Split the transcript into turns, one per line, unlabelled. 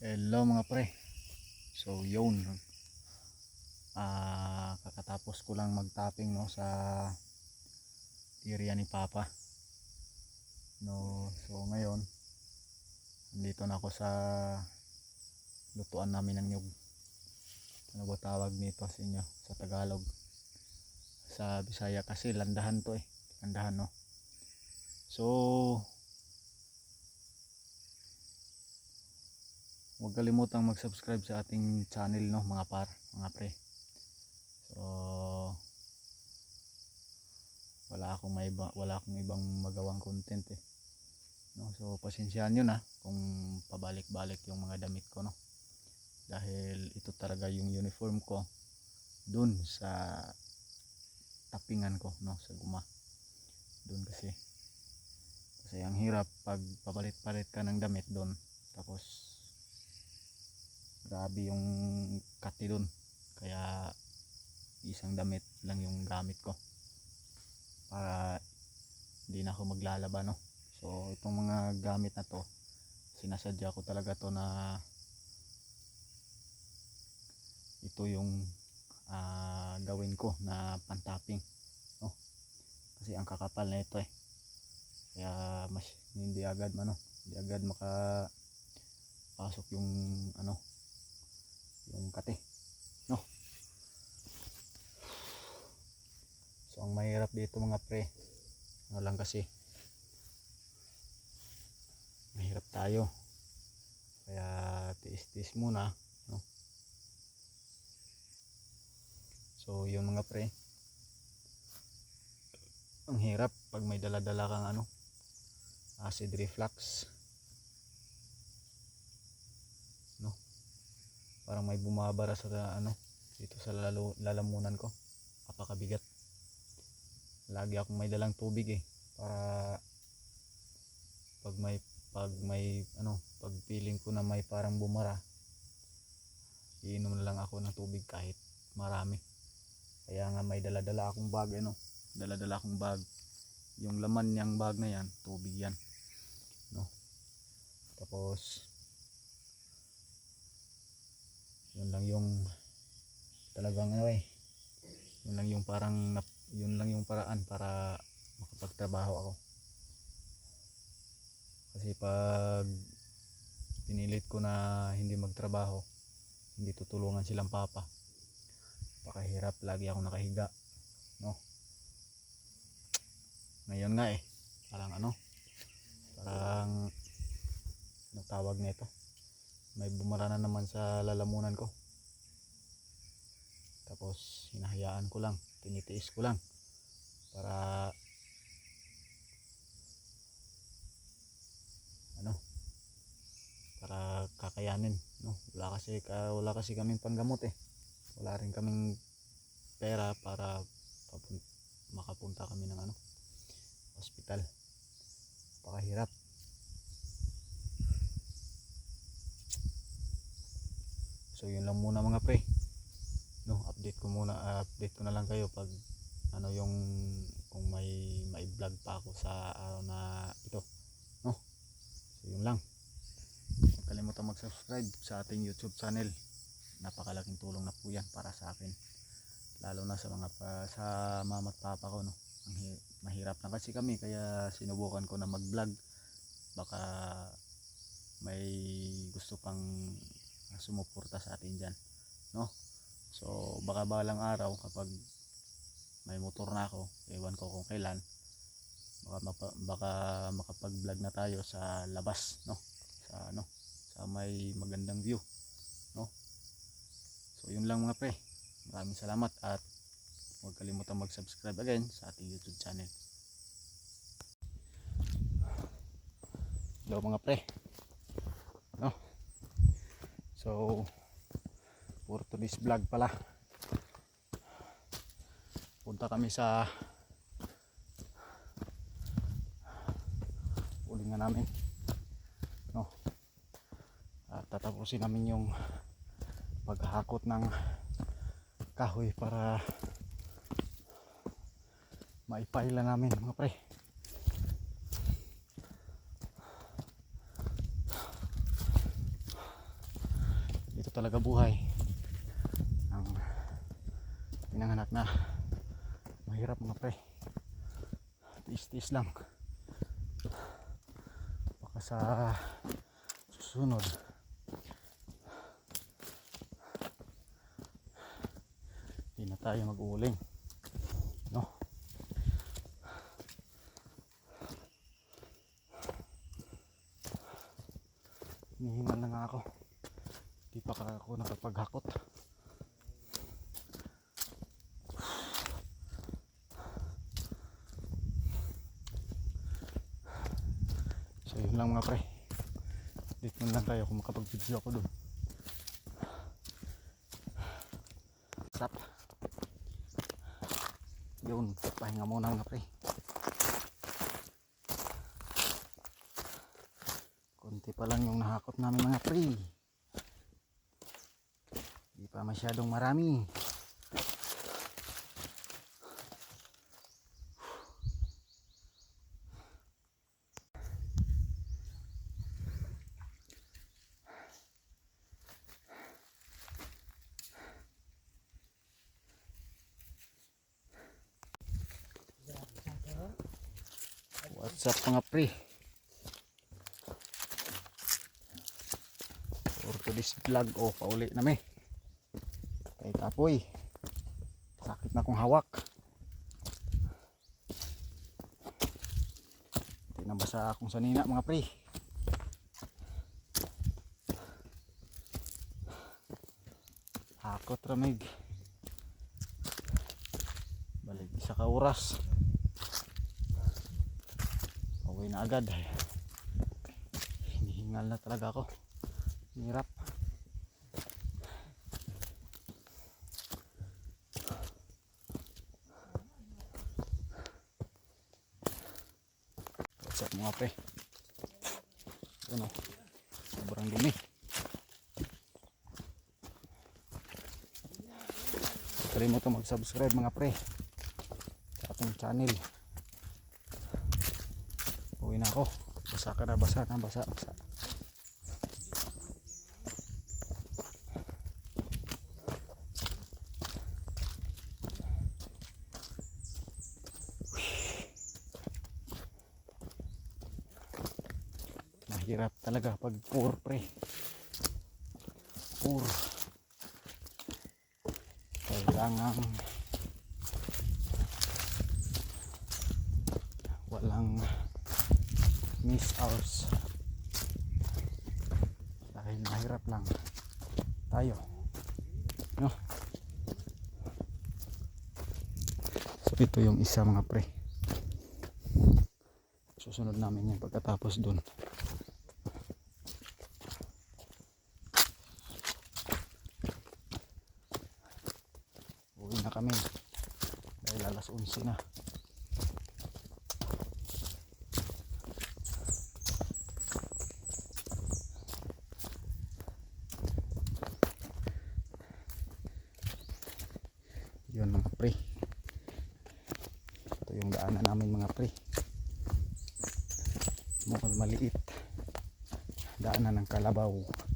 Hello mga pre. So yun. Ah, kakatapos ko lang magtapping no sa area ni Papa. No, so ngayon nandito na ako sa lutuan namin ng nyug. Ano ba tawag nito sa inyo sa Tagalog? Sa Bisaya kasi landahan to eh. Landahan no. So Huwag kalimutang mag-subscribe sa ating channel no mga par, mga pre. So wala akong may iba, wala akong ibang magawang content eh. No, so pasensyahan niyo na kung pabalik-balik yung mga damit ko no. Dahil ito talaga yung uniform ko dun sa tapingan ko no sa guma. Dun kasi kasi ang hirap pag papalit-palit ka ng damit doon tapos grabe yung kati dun. Kaya isang damit lang yung gamit ko. Para hindi na ako maglalaba no? So itong mga gamit na to sinasadya ko talaga to na ito yung ah, gawin ko na pantapping no? Kasi ang kakapal na ito eh. Kaya mas hindi agad ano hindi agad maka pasok yung ano yung kate no? So ang mahirap dito mga pre ano lang kasi mahirap tayo. Kaya tiis tiis muna no? So yun mga pre. Ang hirap pag may dala-dala kang ano acid reflux parang may bumabara sa ano dito sa lalo, lalamunan ko. Kapakabigat lagi akong may dalang tubig eh para pag may pag may ano pag feeling ko na may parang bumara iinom na lang ako ng tubig kahit marami. Kaya nga may dala-dala akong bag ano dala-dala akong bag. Yung laman niyang bag na yan tubig yan no? Tapos yun lang yung talagang ano eh. Yun lang yung parang yun lang yung paraan para makapagtrabaho ako. Kasi pag pinilit ko na hindi magtrabaho hindi tutulungan silang papa. Pakahirap lagi ako nakahiga no? Ngayon nga eh parang ano parang ano tawag nito may bumara na naman sa lalamunan ko. Tapos hinahayaan ko lang tinitiis ko lang para ano para kakayanin no? Wala kasi ka, wala kasi kaming panggamot eh. Wala rin kaming pera para papun- makapunta kami ng ano hospital pakahirap so yun lang muna mga pre. No update ko muna ah, update ko na lang kayo pag ano yung kung may may vlog pa ako sa araw na ito. No? So yun lang. Huwag kalimutan mag subscribe sa ating youtube channel. Napakalaking tulong na po yan para sa akin. Lalo na sa mga pa, sa mama at papa ko no? Ang hi- mahirap na kasi kami kaya sinubukan ko na mag vlog baka may gusto pang sumuporta sa atin dyan no? So baka balang araw kapag may motor na ako ewan ko kung kailan baka, baka makapag vlog na tayo sa labas no? Sa ano sa may magandang view no? So yun lang mga pre. Maraming salamat at huwag kalimutan mag subscribe again sa ating youtube channel. Hello mga pre. No so for today's vlog pala. Punta kami sa ulingan namin. No? At tatapusin namin yung paghakot ng kahoy para maipaila namin mga pre talaga buhay. Ang pinanganak na. Mahirap mga pre. Tiis-tiis lang. Baka sa susunod. Hindi na tayo mag-uuling. No? Hinihingal na nga ako di pa ako nakapaghakot. So yun lang mga pre. Dito na lang tayo kung makapag video ako dun. Stop yun pahinga muna mga pre. Konti pa lang yung nahakot namin mga pre pa masyadong marami What's up mga pre? For today's vlog, oh, pauli na me. Kay kapoy. Sakit na kong hawak. Hindi na akong sanina mga pre. Hakot ramig. Balik isa ka oras. Pauwi na agad. Hinihingal na talaga ako. Hirap. Up mga pre? Ano? Sobrang dumi. Kalimutan mag-subscribe mga pre sa ating channel. Uwi na ako. Basa ka na, basa na, basa, basa. Mahirap talaga pag poor pre. Poor. Kailangan walang miss hours dahil mahirap lang tayo no so ito yung isa mga pre susunod namin yan pagkatapos dun uwi na kami. Dahil alas 11 na. Yun mga pre. Ito yung daanan namin mga pre. Mukhang maliit. Daanan ng kalabaw